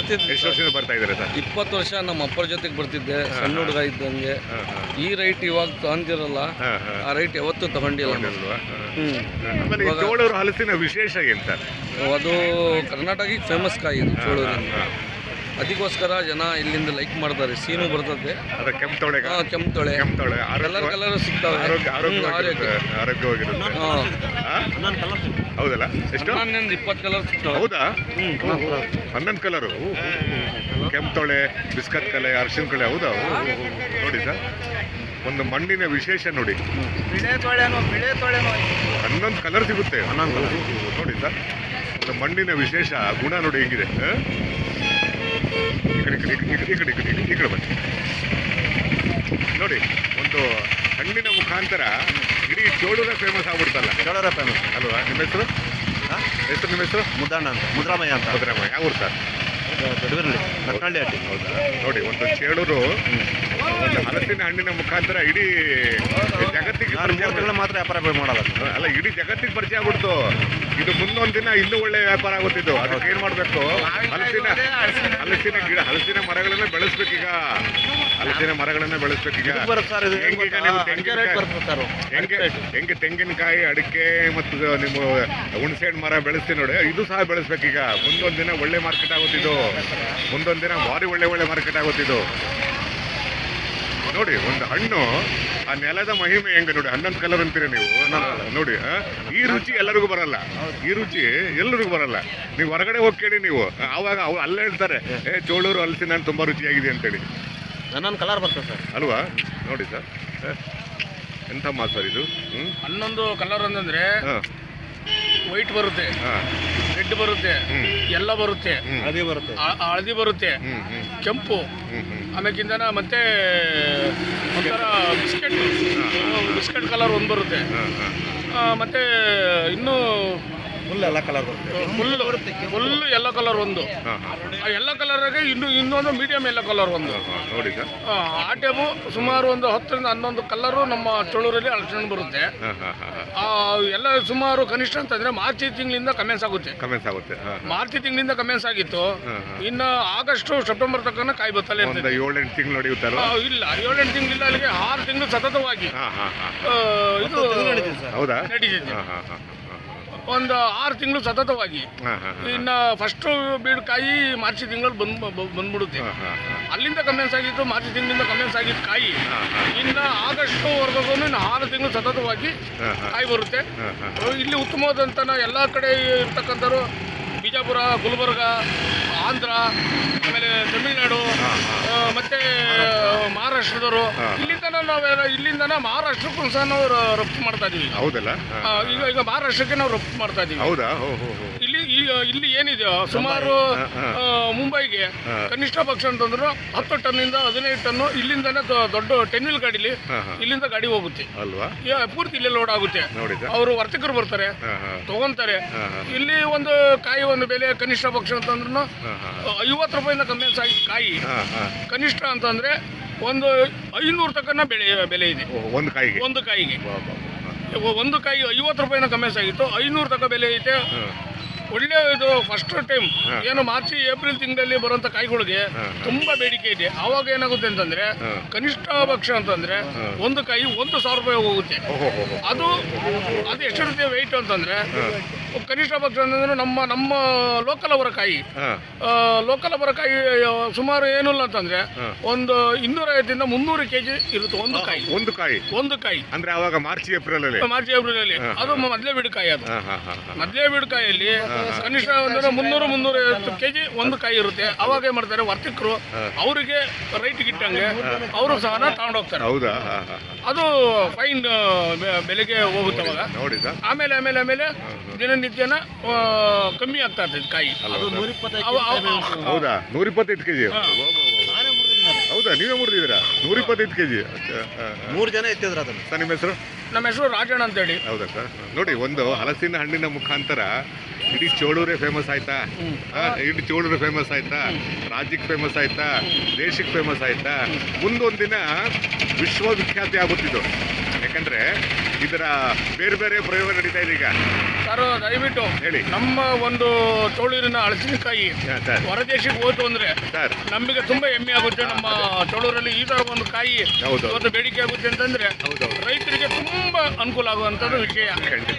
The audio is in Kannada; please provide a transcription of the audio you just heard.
ಬರ್ತಿದ್ವಿ ಎಷ್ಟು ವರ್ಷದಿಂದ ಬರ್ತಾ ಇದ್ದಾರೆ ಸರ್? ಇಪ್ಪತ್ತು ವರ್ಷ ನಮ್ಮ ಅಪ್ಪರ ಜೊತೆಗೆ ಬರ್ತಿದ್ದೆ ಸಣ್ಣ ಹುಡುಗ ಇದ್ದಂಗೆ. ಈ ರೈಟ್ ಇವಾಗ ಹಾಂ ಆ ರೈಟ್ ಯಾವತ್ತೂ ತಗೊಂಡಿಲ್ಲ ಆಮೇಲೆ ಈ ಚೋಳೂರು ಹಲಸಿನ ವಿಶೇಷ ಏನು ಸರ್? ಅದು ಕರ್ನಾಟಕಕ್ಕೆ ಫೇಮಸ್ ಕಾಯಿ ಇದು ಚೋಳೂರಿಂದ ಅದಕ್ಕೋಸ್ಕರ ಜನ ಇಲ್ಲಿಂದ ಲೈಕ್ ಮಾಡ್ತಾರೆ. ಸೀನು ಬರ್ತದೆ. ಅದ ಕೆಂಪು ತೊಳೆಗ ಹಾ, ಕೆಂಪು ತೊಳೆ. ಕೆಂಪು ತೊಳೆ. ಕಲರ್ ಕಲರ್ ಸಿಗ್ತವೆ. ಆರೋಗ್ಯ ಆರೋಗ್ಯ. ಆರೋಗ್ಯವಾಗಿರುತ್ತೆ. ಹಾಂ. ಹೌದಲ್ಲ? ಎಷ್ಟು? ಹನ್ನೊಂದು ಇಪ್ಪತ್ತು ಕಲರ್ ಸಿಗ್ತವೆ. ಹೌದಾ? ಹನ್ನೊಂದು ಕಲರು ಕೆಂಪು ತೊಳೆ ಬಿಸ್ಕತ್ ಕಲೆ ಅರ್ಶಿನ ಕಲೆ ಹೌದಾ. ನೋಡಿ ಸರ್. ಒಂದು ಮಣ್ಣಿನ ವಿಶೇಷ ನೋಡಿ. ಹನ್ನೊಂದು ಕಲರ್ ಸಿಗುತ್ತೆ. ಹನ್ನೊಂದು ನೋಡಿ ಸರ್. ಒಂದು ಮಣ್ಣಿನ ವಿಶೇಷ ಗುಣ ನೋಡಿ ಹೆಂಗಿದೆ? ಈ ಕಡೆ ಕಡೆ ಈ ಕಡೆ ಈ ಕಡೆ ಈ ಕಡೆ ಬನ್ನಿ. ನೋಡಿ ಒಂದು ಹಣ್ಣಿನ ಮುಖಾಂತರ ಇಡೀ ಚೋಳೂರ ಫೇಮಸ್ ಆಗ್ಬಿಡ್ತಲ್ಲ. ಚೋಳೂರ ಫೇಮಸ್ ಅಲ್ವಾ? ನಿಮ್ಮ ಹೆಸರು? ಹೆಸರು ನಿಮ್ಮ ಹೆಸರು? ಮುದ್ದಣ್ಣ ಅಂತ ಮುದ್ರಾಮಯ್ಯ ಅಂತ. ಮುದ್ರಾಮಯ್ಯ ಯಾವ ಊರು ಸರ್? ನಟ್ನಳ್ಳಿ ಹೌದಾ? ನೋಡಿ ಒಂದು ಚೇಳೂರು ಒಂದು ಹಲಸಿನ ಹಣ್ಣಿನ ಮುಖಾಂತರ ಇಡೀ ಜಗತ್ತಿಗೆ ನಾನು ಪರಿಚಯ ಮೂರು ತಿಂಗಳು ಮಾತ್ರ ವ್ಯಾಪಾರ ಮಾಡಲ್ಲ ಅಲ್ಲ ಇಡೀ ಜಗತ್ತಿಗೆ ಪರಿಚಯ ಆಗ್ಬಿಡ್ತು. ಇದು ಮುಂದೊಂದು ದಿನ ಇನ್ನೂ ಒಳ್ಳೆ ವ್ಯಾಪಾರ ಆಗುತ್ತಿದ್ದು ಅದಕ್ಕೆ ಏನ್ ಮಾಡ್ಬೇಕು? ಹಲಸಿನ ಹಲಸಿನ ಗಿಡ ಹಲಸಿನ ಮರಗಳನ್ನ ಬೆಳೆಸ್ಬೇಕೀಗ ಹಲಸಿನ ಮರಗಳನ್ನ ಬೆಳೆಸ್ಬೇಕೀಗ ಹೆಂಗೆ ಹೆಂಗೆ ತೆಂಗಿನಕಾಯಿ ಅಡಿಕೆ ಮತ್ತು ನಿಮ್ಮ ಹುಣಸೆ ಹಣ್ಣು ಮರ ಬೆಳೆಸ್ತೀನಿ ನೋಡಿ. ಇದು ಸಹ ಬೆಳೆಸ್ಬೇಕೀಗ. ಮುಂದೊಂದು ದಿನ ಒಳ್ಳೆ ಮಾರ್ಕೆಟ್ ಆಗುತ್ತಿದ್ದು ಮುಂದೊಂದ್ ದಿನ ಭಾರಿ ಒಳ್ಳೆ ಒಳ್ಳೆ ಮಾರ್ಕೆಟ್ ಆಗುತ್ತಿದ್ದು. ನೋಡಿ ಒಂದು ಹಣ್ಣು ಆ ನೆಲದ ಮಹಿಮೆ ಹೆಂಗೆ ನೋಡಿ ಹನ್ನೊಂದು ಕಲರ್ ಅಂತೀರಿ ನೀವು. ನೋಡಿ? ಈ ರುಚಿ ಎಲ್ಲರಿಗೂ ಬರಲ್ಲ. ಈ ರುಚಿ ಎಲ್ಲರಿಗೂ ಬರಲ್ಲ. ನೀವು ಹೊರಗಡೆ ಹೋಗಿ ಕೇಳಿ ನೀವು. ಆವಾಗ ಅವ್ರು ಅಲ್ಲೇ ಹೇಳ್ತಾರೆ ಏ ಚೋಳೂರು ಹಲಸಿನ ನಾನು ತುಂಬಾ ರುಚಿಯಾಗಿದೆ ಅಂತೇಳಿ. ನನ್ನೊಂದು ಕಲರ್ ಬರ್ತದೆ ಸರ್. ಅಲ್ವಾ? ನೋಡಿ ಸರ್. ಎಂತ ಮಾತು ಸರ್ ಇದು? ಹನ್ನೊಂದು ಕಲರ್ ಅಂತಂದ್ರೆ ವೈಟ್ ಬರುತ್ತೆ. ರೆಡ್ ಬರುತ್ತೆ ಎಲ್ಲ ಬರುತ್ತೆ ಹಳದಿ ಬರುತ್ತೆ. ಹಳದಿ ಬರುತ್ತೆ ಕೆಂಪು. ಆಮೇಲೆ ಹ್ಞೂ ಆಮೇಕಿಂದನ ಮತ್ತೆ ಒಂಥರ ಬಿಸ್ಕೆಟ್. ಬಿಸ್ಕೆಟ್ ಕಲರ್ ಒಂದು ಬರುತ್ತೆ. ಮತ್ತೆ ಇನ್ನೂ ಫುಲ್ ಎಲ್ಲ ಕಲರ್ ಬರುತ್ತೆ. ಫುಲ್ ಫುಲ್ ಎಲ್ಲೋ ಕಲರ್ ಒಂದು. ಆ ಎಲ್ಲ ಕಲರಾಗೆ ಇನ್ನು ಇನ್ನೊಂದು ಮೀಡಿಯಂ ಎಲ್ಲೋ ಕಲರ್ ಒಂದು. ನೋಡಿ ಸರ್. ಆ, ಆ ಟೈಮು ಸುಮಾರು ಒಂದು ಹತ್ತರಿಂದ ಹನ್ನೊಂದು ಕಲರು ನಮ್ಮ ಚಳೂರಲ್ಲಿ ಅಳಸ್ಕೊಂಡು ಬರುತ್ತೆ. ಆ, ಎಲ್ಲ ಸುಮಾರು ಕನಿಷ್ಠ ಅಂತಂದ್ರೆ ಮಾರ್ಚ್ ತಿಂಗಳಿಂದ ಕಮೆನ್ಸ್ ಆಗುತ್ತೆ. ಕಮೆಂಟ್ಸ್ ಆಗುತ್ತೆ. ಹಾಂ ಮಾರ್ಚ್ ತಿಂಗಳಿಂದ ಕಮೆನ್ಸ್ ಆಗಿತ್ತು. ಇನ್ನು ಆಗಸ್ಟ್ ಸೆಪ್ಟೆಂಬರ್ ತನಕ ಕಾಯಿ ಬತ್ತಲೇ ಒಂದು ಇರ್ತದೆ ಏಳೆಂಟು ತಿಂಗಳು ನಡೆಯುತ್ತಲ್ಲ ಆ, ಇಲ್ಲ ಏಳೆಂಟು ತಿಂಗಳಿಲ್ಲ ಅಲ್ಲಿಗೆ ಆರು ತಿಂಗಳು ಸತತವಾಗಿ. ಹಾಂ ಹಾಂ ಹಾಂ. ಆ, ಇದು ಹೌದಾ? ನಡೀತಿದೆ. ಹಾಂ ಹಾಂ ಹಾಂ. ಒಂದು ಆರು ತಿಂಗಳು ಸತತವಾಗಿ. ಇನ್ನು ಫಸ್ಟ್ ಬೀಡ್ ಕಾಯಿ ಮಾರ್ಚ್ ತಿಂಗಳು ಬಂದ್ ಬಂದ್ಬಿಡುತ್ತೆ. ಅಲ್ಲಿಂದ ಕಮೆನ್ಸ್ ಆಗಿತ್ತು ಮಾರ್ಚ್ ತಿಂಗಳಿಂದ ಕಮೆನ್ಸ್ ಆಗಿತ್ತು ಕಾಯಿ. ಇನ್ನು ಆಗಸ್ಟ್ ವರ್ಗಗೂ ಇನ್ನು ಆರು ತಿಂಗಳು ಸತತವಾಗಿ ಕಾಯಿ ಬರುತ್ತೆ. ಇಲ್ಲಿ ಉತ್ತಮವಾದಂಥ ಎಲ್ಲ ಕಡೆ ಇರ್ತಕ್ಕಂಥವ್ರು ಬಿಜಾಪುರ ಗುಲ್ಬರ್ಗ ಆಂಧ್ರ ಆಮೇಲೆ ತಮಿಳ್ನಾಡು ಮತ್ತೆ ಮಹಾರಾಷ್ಟ್ರದವರು. ಇಲ್ಲಿಂದ ನಾವೆಲ್ಲ ಇಲ್ಲಿಂದನ ಮಹಾರಾಷ್ಟ್ರಕ್ಕೂ ಸಹ ನಾವು ರಫ್ತು ಮಾಡ್ತಾ ಇದೀವಿ. ಹೌದಲ್ಲ? ಈಗ ಈಗ ಮಹಾರಾಷ್ಟ್ರಕ್ಕೆ ನಾವು ರಫ್ತು ಮಾಡ್ತಾ ಇದೀವಿ. ಹೌದಾ? ಇಲ್ಲಿ ಈಗ ಇಲ್ಲಿ ಏನಿದೆಯೋ ಸುಮಾರು ಮುಂಬೈಗೆ ಕನಿಷ್ಠ ಪಕ್ಷ ಅಂತಂದ್ರು ಹತ್ತು ಟನ್ನಿಂದ ಹದಿನೈದು ಟನ್ ಇಲ್ಲಿಂದನೇ ದೊಡ್ಡ ಟೆನ್ವಿಲ್ ಗಾಡಿಲಿ ಇಲ್ಲಿಂದ ಗಾಡಿ ಹೋಗುತ್ತೆ ಅಲ್ವಾ? ಪೂರ್ತಿ ಇಲ್ಲಿ ಲೋಡ್ ಆಗುತ್ತೆ. ಅವರು ವರ್ತಕರು ಬರ್ತಾರೆ ತಗೊಂತಾರೆ. ಇಲ್ಲಿ ಒಂದು ಕಾಯಿ ಒಂದು ಬೆಲೆ ಕನಿಷ್ಠ ಪಕ್ಷ ಅಂತಂದ್ರೂ ಐವತ್ತು ರೂಪಾಯಿಂದ ಕಮ್ಮಿ ಕಾಯಿ. ಕನಿಷ್ಠ ಅಂತಂದ್ರೆ ಒಂದು ಐನೂರು ತಕ್ಕನ ಬೆಲೆ ಬೆಲೆ ಇದೆ. ಒಂದು ಕಾಯಿಗೆ? ಒಂದು ಕಾಯಿಗೆ. ಒಂದು ಕಾಯಿ ಐವತ್ತು ರೂಪಾಯಿನ ಕಮ್ಮಿ ಆಗಿತ್ತು ಐನೂರು ತಕ್ಕ ಬೆಲೆ ಐತೆ. ಒಳ್ಳೆ ಇದು ಫಸ್ಟ್ ಟೈಮ್ ಏನು ಮಾರ್ಚ್ ಏಪ್ರಿಲ್ ತಿಂಗಳಲ್ಲಿ ಬರುವಂತ ಕಾಯಿಗಳಿಗೆ. ತುಂಬಾ ಬೇಡಿಕೆ ಇದೆ. ಅವಾಗ ಏನಾಗುತ್ತೆ ಅಂತಂದ್ರೆ ಕನಿಷ್ಠ ಪಕ್ಷ ಅಂತಂದ್ರೆ ಒಂದು ಕಾಯಿ ಒಂದು ಸಾವಿರ ರೂಪಾಯಿ ಹೋಗುತ್ತೆ. ಅದು ಅದು ಎಷ್ಟಿರುತ್ತೆ ವೆಯ್ಟ್ ಅಂತಂದ್ರೆ ಕನಿಷ್ಠ ಪಕ್ಷ ಅಂತಂದ್ರೆ ನಮ್ಮ ನಮ್ಮ ಲೋಕಲ್ ಅವರ ಕಾಯಿ. ಲೋಕಲ್ ಅವರ ಕಾಯಿ ಸುಮಾರು ಏನಿಲ್ಲ ಅಂತಂದ್ರೆ ಒಂದು ಇನ್ನೂರೈವತ್ತರಿಂದ ಮುನ್ನೂರು ಕೆಜಿ ಇರುತ್ತೆ ಒಂದು ಕಾಯಿ. ಒಂದು ಕಾಯಿ. ಒಂದು ಕಾಯಿ. ಅಂದ್ರೆ ಅವಾಗ ಮಾರ್ಚ್ ಏಪ್ರಿಲ್ ಅಲ್ಲಿ ಮಾರ್ಚ್ ಏಪ್ರಿಲ್ ಅಲ್ಲಿ. ಅದು ಮೊದಲೇ ಬಿಡುಕಾಯಿ ಅದು. ಮೊದಲೇ ಬಿಡುಕಾಯಲ್ಲಿ ಕನಿಷ್ಠ ಅಂದ್ರೆ ಮುನ್ನೂರು ಮುನ್ನೂರ ಐವತ್ತು ಕೆಜಿ ಒಂದು ಕಾಯಿ ಇರುತ್ತೆ. ಅವಾಗ ಏನ್ ಮಾಡ್ತಾರೆ ವರ್ತಕರು ಅವರಿಗೆ ರೈಟ್ ಗಿಟ್ಟಂಗೆ ಅವರು ಸಹ ತಗೊಂಡೋಗ್ತಾರೆ ಹೌದಾ? ಅದು ಫೈನ್ ಬೆಲೆಗೆ ಹೋಗುತ್ತೆ ಅವಾಗ. ನೋಡಿ ಸರ್. ಆಮೇಲೆ ಆಮೇಲೆ ಆಮೇಲೆ ದಿನನಿತ್ಯನ ಕಮ್ಮಿ ಆಗ್ತಾ ಇರ್ತದೆ ಕಾಯಿ. ಹೌದಾ? ನೂರ ಇಪ್ಪತ್ತೈದು ಕೆಜಿ ನಾನೇ ಮುರಿದಿದ್ದೀನಿ ಹೌದಾ? ನೀವೇ ಮುರಿದಿದ್ದೀರಾ? ನೂರ ಇಪ್ಪತ್ತೈದು ಕೆಜಿ ಮೂರು ಜನ ಎತ್ತಿದ್ರ ಅದನ್ನ. ಸರ್ ನಿಮ್ಮ ಹೆಸರು? ನಮ್ಮ ಹೆಸರು ರಾಜಣ್ಣ ಅಂತೇಳಿ. ಹೌದಾ ಸರ್? ನೋಡಿ ಒಂದು ಹಲಸಿನ ಹಣ್ಣಿನ ಮುಖಾಂತರ ಇಡೀ ಚೋಳೂರೇ ಫೇಮಸ್ ಆಯ್ತಾ? ಇಡೀ ಚೋಳೂರು ಫೇಮಸ್ ಆಯ್ತಾ? ರಾಜ್ಯಕ್ಕೆ ಫೇಮಸ್ ಆಯ್ತಾ? ದೇಶಕ್ಕೆ ಫೇಮಸ್ ಆಯ್ತಾ? ಮುಂದೊಂದು ದಿನ ವಿಶ್ವವಿಖ್ಯಾತಿ ಆಗುತ್ತಿದ್ದು ಯಾಕಂದ್ರೆ ಇದರ ಬೇರೆ ಬೇರೆ ಪ್ರಯೋಗ ನಡೀತಾ ಇದೆ ಈಗ. ಸರ್ ದಯವಿಟ್ಟು ಹೇಳಿ. ನಮ್ಮ ಒಂದು ಚೋಳೂರಿನ ಹಳಸಿನಕಾಯಿ ಸರ್. ಹೊರದೇಶಕ್ಕೆ ಹೋಯ್ತು ಅಂದ್ರೆ ಸರ್. ನಮಗೆ ತುಂಬಾ ಹೆಮ್ಮೆ ಆಗುತ್ತೆ. ನಮ್ಮ ಚೋಳೂರಲ್ಲಿ ಈ ತರ ಒಂದು ಕಾಯಿ ಹೌದು. ಇವತ್ತು ಬೇಡಿಕೆ ಆಗುತ್ತೆ ಅಂತಂದ್ರೆ ರೈತರಿಗೆ ತುಂಬಾ ಅನುಕೂಲ ಆಗುವಂತದ್ದು ವಿಷಯ.